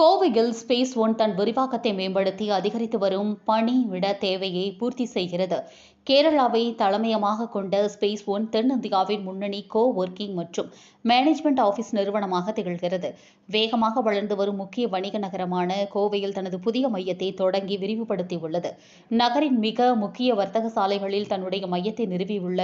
கோவையில் space one தன் விரிவாக்கத்தை மேம்படுத்தி அதிகரித்து வரும் பணியிட தேவையை பூர்த்தி செய்கிறது. கேரளாவை தலைமையமாக கொண்ட ஸ்பேஸ் ஒன் தென்னிந்தியாவின் முன்னணி கோ ஒர்க்கிங் மற்றும் மேனேஜ்மெண்ட் ஆபீஸ் நிறுவனமாக திகழ்கிறது. வேகமாக வளர்ந்து வரும் முக்கிய வணிக நகரமான கோவையில் தனது புதிய மையத்தை தொடங்கி விரிவுபடுத்தியுள்ளது. நகரின் மிக முக்கிய வர்த்தக சாலைகளில் தன்னுடைய மையத்தை நிறுவியுள்ள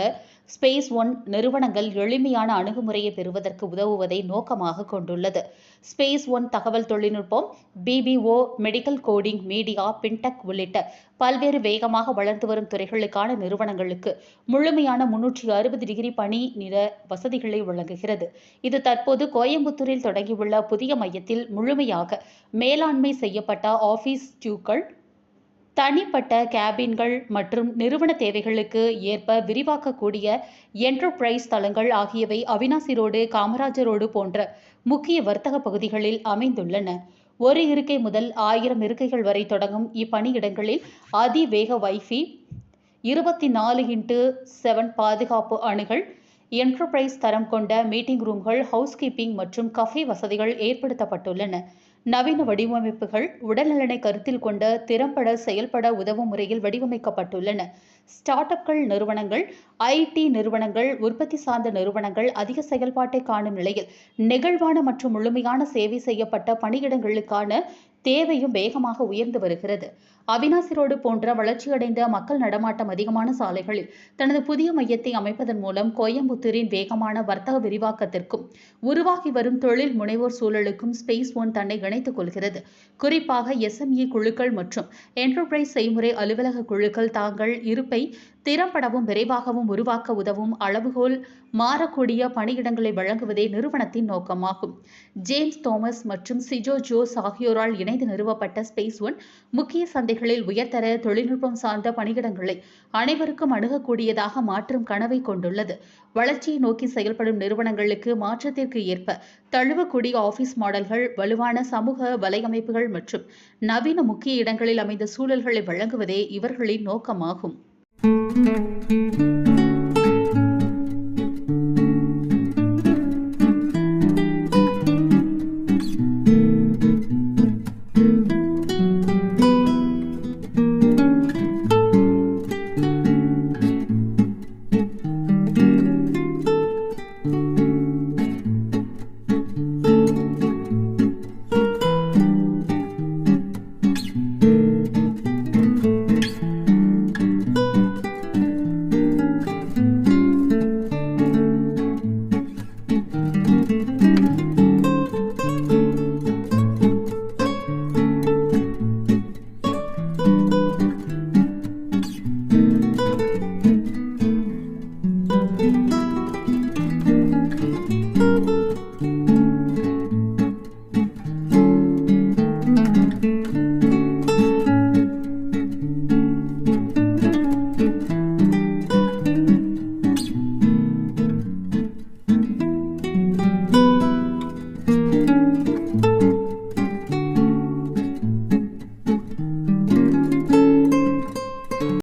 ஸ்பேஸ் ஒன் நிறுவனங்கள் எளிமையான அணுகுமுறையை பெறுவதற்கு உதவுவதை நோக்கமாக கொண்டுள்ளது. ஸ்பேஸ் ஒன் தகவல் தொழில்நுட்பம் BPO medical coding media fintech உள்ளிட்ட பல்வேறு வேகமாக வளர்ந்து வரும் துறைகளுக்கான நிறுவனங்களுக்கு முழுமையான முன்னூற்றி அறுபது டிகிரி பணி நிற வசதிகளை வழங்குகிறது. உள்ளது. இது தற்போது கோயம்புத்தூரில் தொடங்கியுள்ள புதிய மையத்தில் முழுமையாக மேலாண்மை செய்யப்பட்ட ஆபீஸ் டியூக்கள் தனிப்பட்ட கேபின்கள் மற்றும் நிறுவன தேவைகளுக்கு ஏற்ப விரிவாக்கக்கூடிய என்டர்பிரைஸ் தளங்கள் ஆகியவை அவினாசி ரோடு காமராஜர் ரோடு போன்ற முக்கிய வர்த்தக பகுதிகளில் அமைந்துள்ளன. ஒரு இருக்கை முதல் ஆயிரம் இருக்கைகள் வரை தொடங்கும் இப்பணியிடங்களில் அதிவேக வைஃபி இருபத்தி நாலு இன்ட்டு செவன் பாதுகாப்பு அணுகள் என்டர்பிரைஸ் தரம் கொண்ட மீட்டிங் ரூம்கள் ஹவுஸ் கீப்பிங் மற்றும் கஃபே வசதிகள் ஏற்படுத்தப்பட்டுள்ளன. நவீன வடிவமைப்புகள் உடல்நலனை கருத்தில் கொண்ட திறம்பட செயல்பட உதவும் முறையில் வடிவமைக்கப்பட்டுள்ளன. ஸ்டார்ட் அப்கள் நிறுவனங்கள் ஐடி நிறுவனங்கள் உற்பத்தி சார்ந்த நிறுவனங்கள் அதிக செயல்பாட்டை காணும் நிலையில் நெகிழ்வான மற்றும் முழுமையான சேவை செய்யப்பட்ட பணியிடங்களுக்கான தேவையும் வேகமாக உயர்ந்து வருகிறது. அவினாசி ரோடு போன்ற வளர்ச்சியடைந்த மக்கள் நடமாட்டம் அதிகமான சாலைகளில் தனது புதிய மையத்தை அமைப்பதன் மூலம் கோயம்புத்தூரின் வேகமான வர்த்தக விரிவாக்கத்திற்கும் உருவாகி வரும் தொழில் முனைவோர் சூழலுக்கும் ஸ்பேஸ் ஒன் தன்னை இணைத்துக் கொள்கிறது. குறிப்பாக எஸ்எம்இ குழுக்கள் மற்றும் என்டர்பிரைஸ் செய்முறை அலுவலக குழுக்கள் தாங்கள் இருப்பை திறம்படவும் விரைவாகவும் உருவாக்க உதவும் அளவுகோல் மாறக்கூடிய பணியிடங்களை வழங்குவதே நிறுவனத்தின் நோக்கமாகும். ஜேம்ஸ் தோமஸ் மற்றும் சிஜோ ஜோஸ் ஆகியோரால் இணைந்து நிறுவப்பட்ட ஸ்பேஸ் ஒன் முக்கிய சந்தைகளில் உயர்தர தொழில்நுட்பம் சார்ந்த பணியிடங்களை அனைவருக்கும் அணுகக்கூடியதாக மாற்றும் கனவை கொண்டுள்ளது. வளர்ச்சியை நோக்கி செயல்படும் நிறுவனங்களுக்கு மாற்றத்திற்கு ஏற்ப தழுவக்கூடிய ஆபீஸ் மாடல்கள் வலுவான சமூக வலையமைப்புகள் மற்றும் நவீன முக்கிய இடங்களில் அமைந்த சூழல்களை வழங்குவதே இவர்களின் நோக்கமாகும். Thank mm -hmm. you.